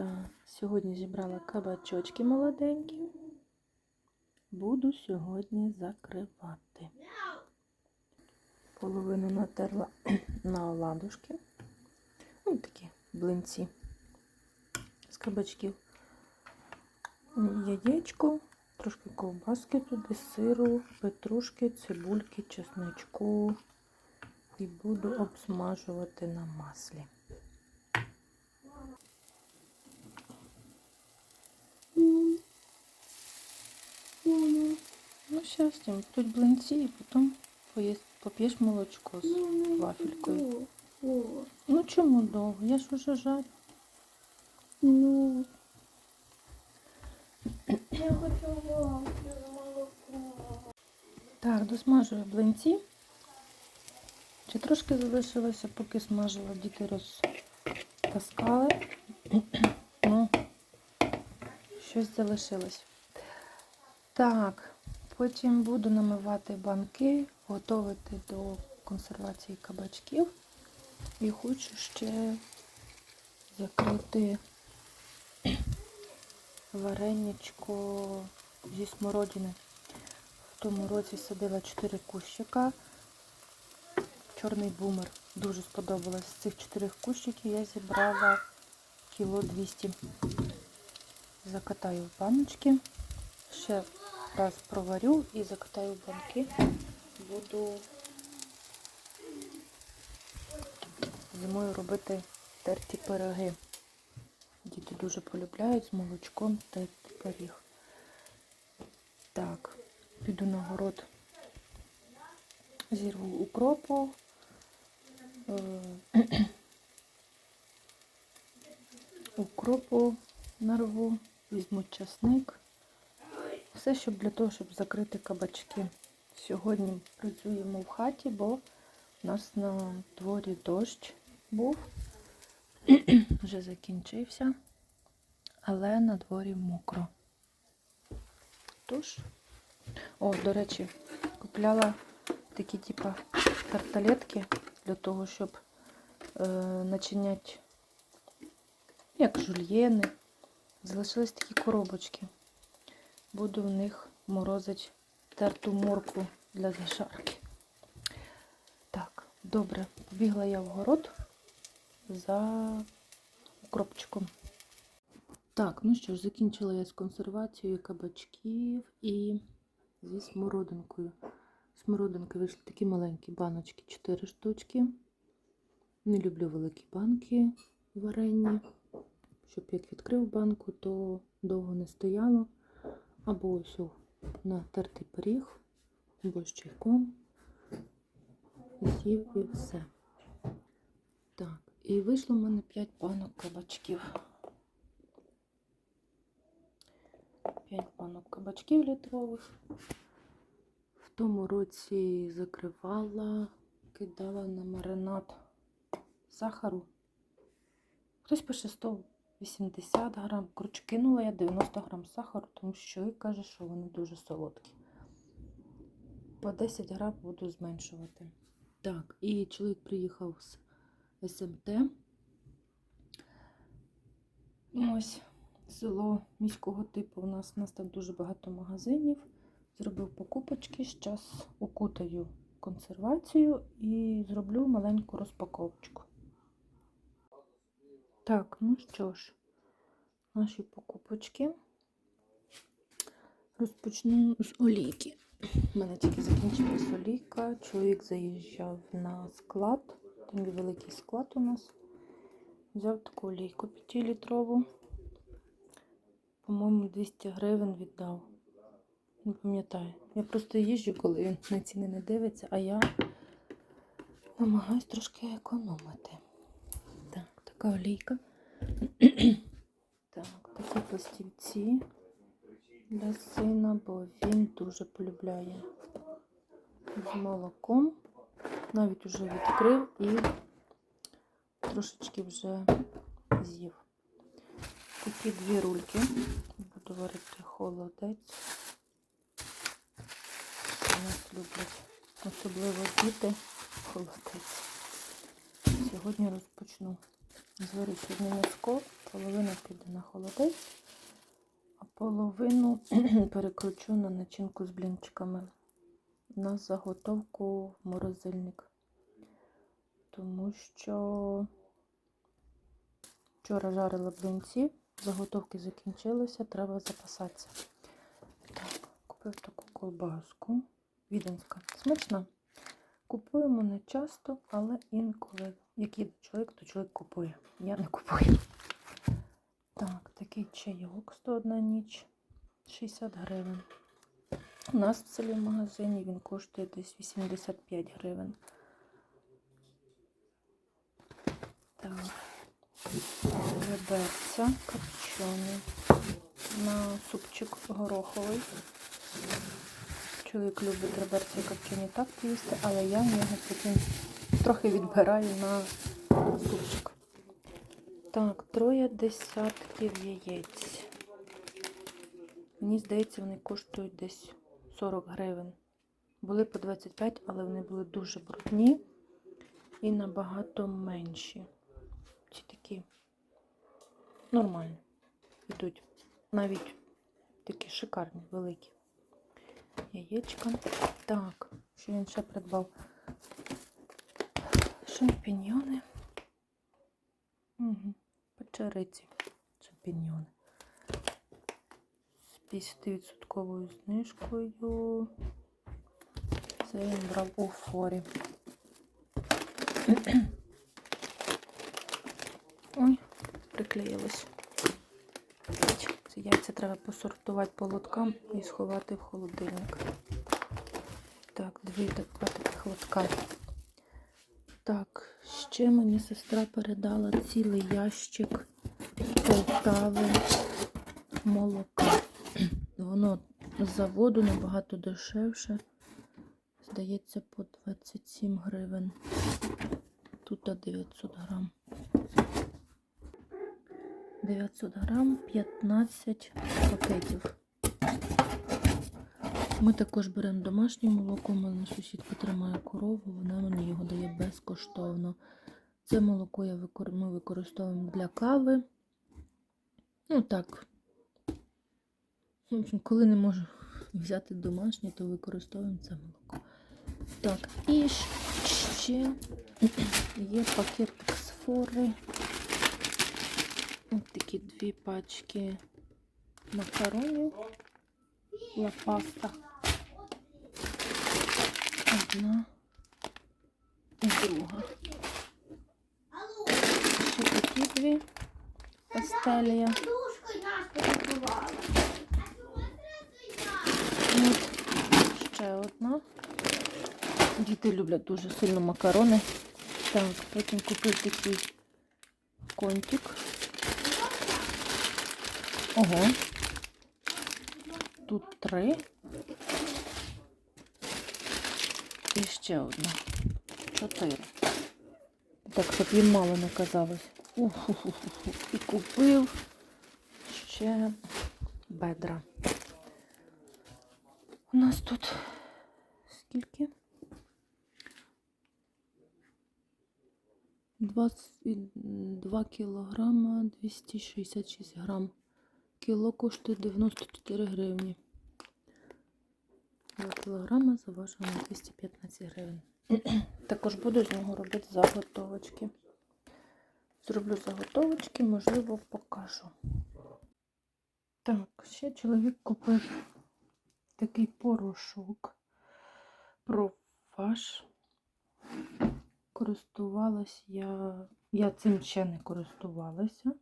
Так, сьогодні зібрала кабачочки молоденькі. Буду сьогодні закривати. Половину натерла на оладушки. Ну, такі блинці з кабачків. Яєчко, трошки ковбаски туди, сиру, петрушки, цибульки, чесничку. І буду обсмажувати на маслі. Ну, щастя, тут блинці і потім поп'єш молочко з вафелькою. Ну чому довго? Я ж уже жарю. Ну, я хочу молоком. Так, досмажую блинці. Чи трошки залишилося, поки смажила, діти розтаскали. ну, щось залишилось. Так, потім буду намивати банки, готувати до консервації кабачків. І хочу ще закрити вареничко зі смородини. В тому році садила 4 кущика. Чорний бумер. Дуже сподобалось. З цих 4 кущиків я зібрала кіло 200. Закатаю в баночки. Ще раз проварю і закатаю банки. Буду зимою робити терті пироги. Діти дуже полюбляють з молочком терти пиріг. Так, піду на город, зірву укропу. е, Укропу нарву, візьму часник. Все, щоб для того, щоб закрити кабачки. Сьогодні працюємо в хаті, бо у нас на дворі дощ був. Вже закінчився, але на дворі мокро. Тож, о, до речі, купляла такі типа тарталетки для того, щоб е, начиняти як жульєни. Залишились такі коробочки. Буду в них морозити терту моркву для зашарки. Так, добре, побігла я в город за укропчиком. Так, ну що ж, закінчила я з консервацією кабачків і зі смородинкою. Смородинки вийшли такі маленькі баночки, 4 штучки. Не люблю великі банки варені, щоб як відкрив банку, то довго не стояло. Або ось на тертий пиріг, або з чайком. З'їв і все. Так, і вийшло в мене 5 банок кабачків. 5 банок кабачків літрових. В тому році закривала, кидала на маринад сахару. Хтось пише 180 грам. Коротше, кинула я 90 грам сахару, тому що і каже, що вони дуже солодкі. По 10 грам буду зменшувати. Так, і чоловік приїхав з СМТ. Ось село міського типу. У нас, у нас там дуже багато магазинів. Зробив покупочки. Зараз укутаю консервацію і зроблю маленьку розпаковочку. Так, ну що ж, наші покупочки. Розпочну з олійки. У мене тільки закінчилась олійка. Чоловік заїжджав на склад. Там великий склад у нас. Взяв таку олійку 5-літрову. По-моєму, 200 гривень віддав. Не пам'ятаю. Я просто їжджу, коли він на ціни не дивиться, а я намагаюсь трошки економити. Так, така олійка. так, такі пластівці для сина, бо він дуже полюбляє з молоком. Навіть уже відкрив і трошечки вже з'їв. Такі дві рульки. Буду варити холодець. Нас люблять особливо діти холодець. Сьогодні розпочну Зварю сьогодні м'язко, половина піде на холодець, а половину перекручу на начинку з блінчиками на заготовку в морозильник. Тому що вчора жарила блинці, заготовки закінчилися, треба запасатися. Так, купив таку колбаску. Віденська. Смачна. Купуємо не часто, але інколи. Як їде чоловік, то чоловік купує. Я не купую. Так, такий чайок 101 ніч. 60 гривень. У нас в селі в магазині він коштує десь 85 гривень. Так. Реберця копчений на супчик гороховий. Чоловік любить реберці копчені так їсти, але я в нього потім трохи відбираю на супчик. Так, троє десятків яєць. Мені здається, вони коштують десь 40 гривень. Були по 25, але вони були дуже брудні і набагато менші. Ці такі нормальні. Йдуть. Навіть такі шикарні, великі. Яєчка. Так, що він ще придбав? Шампіньйони. Угу. Печериці. Шампіньйони. З 50% знижкою. Це він брав у форі. Ой, приклеїлось. Це яйця треба посортувати по лоткам і сховати в холодильник. Так, дві два таких лотка. Так, ще мені сестра передала цілий ящик Полтави молока. Воно з заводу набагато дешевше. Здається, по 27 гривень. Тут 900 грам. 900 грам, 15 пакетів. Ми також беремо домашнє молоко. У мене сусідка тримає корову, вона мені його дає безкоштовно. Це молоко я викор... ми використовуємо для кави. Ну так. Коли не можу взяти домашнє, то використовуємо це молоко. Так, і ще є пакетик з фори. Ось такі дві пачки макаронів. Ла паста. Одна і друга. Ще такі дві пастелія. От ще одна. Діти люблять дуже сильно макарони. Так, потім купив такий контик. Ого. Тут три. І ще одна. Чотири. Так, щоб їм мало не казалось. І купив ще бедра. У нас тут скільки? 22 кілограма 266 грам. Кіло коштує 94 гривні. 2 кілограма заважено 215 гривень. Також буду з нього робити заготовочки. Зроблю заготовочки, можливо, покажу. Так, ще чоловік купив такий порошок профаш. Користувалась я, я цим ще не користувалася.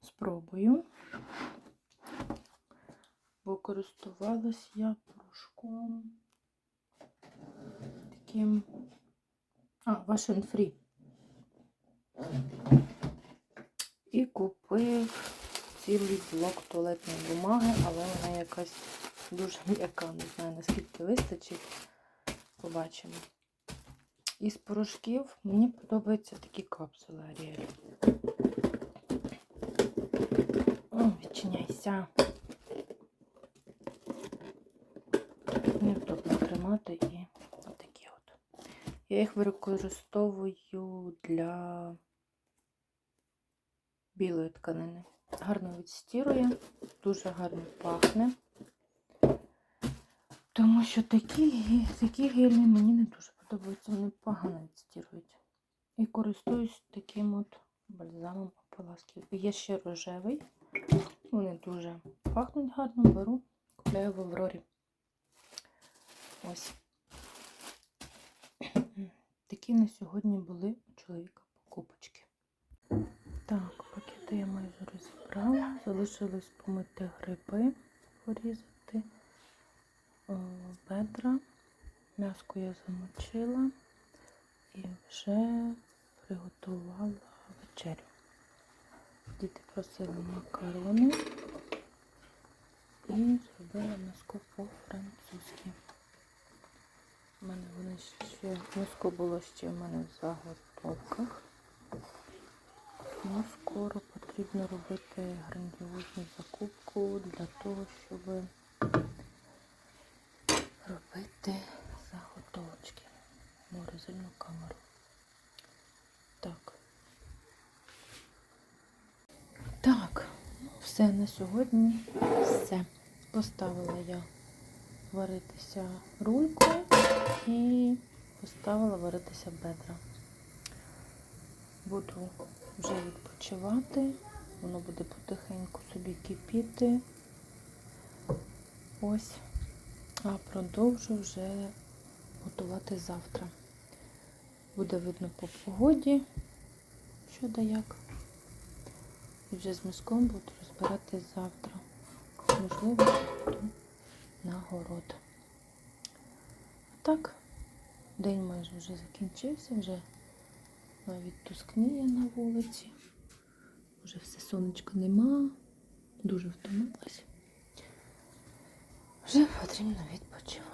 Спробую. Бо користувалась я порошком таким. А, Вашен Фрі. І купив цілий блок туалетної бумаги, але вона якась дуже м'яка. Не знаю, наскільки вистачить. Побачимо. Із порошків мені подобаються такі капсули. О, відчиняйся. Невдобно і отакі от. Я їх використовую для білої тканини. Гарно відстірує, дуже гарно пахне. Тому що такі, такі гелі мені не дуже подобаються, вони погано відстірують. І користуюсь таким от бальзамом ополасків. Є ще рожевий. Вони дуже пахнуть гарно, беру, купляю в Аврорі. Ось. Такі на сьогодні були у чоловіка покупочки. Так, пакети я майже розібрала. Залишилось помити гриби, порізати бедра. М'яско я замочила і вже приготувала вечерю. Діти просили макарони і зробила м'яско по-французьки. У мене вони ще м'яско було ще в мене в заготовках. Ну, скоро потрібно робити грандіозну закупку для того, щоб робити заготовочки морозильну камеру. Так. Так, все на сьогодні. Все. Поставила я варитися рульку і поставила варитися бедра. Буду вже відпочивати, воно буде потихеньку собі кипіти. Ось, а продовжу вже готувати завтра. Буде видно по погоді, що да як. І вже з миском буду розбирати завтра. Можливо, піду на город. Так, день майже вже закінчився, вже навіть тускніє на вулиці. Вже все сонечко нема. Дуже втомилась. Вже потрібно відпочити.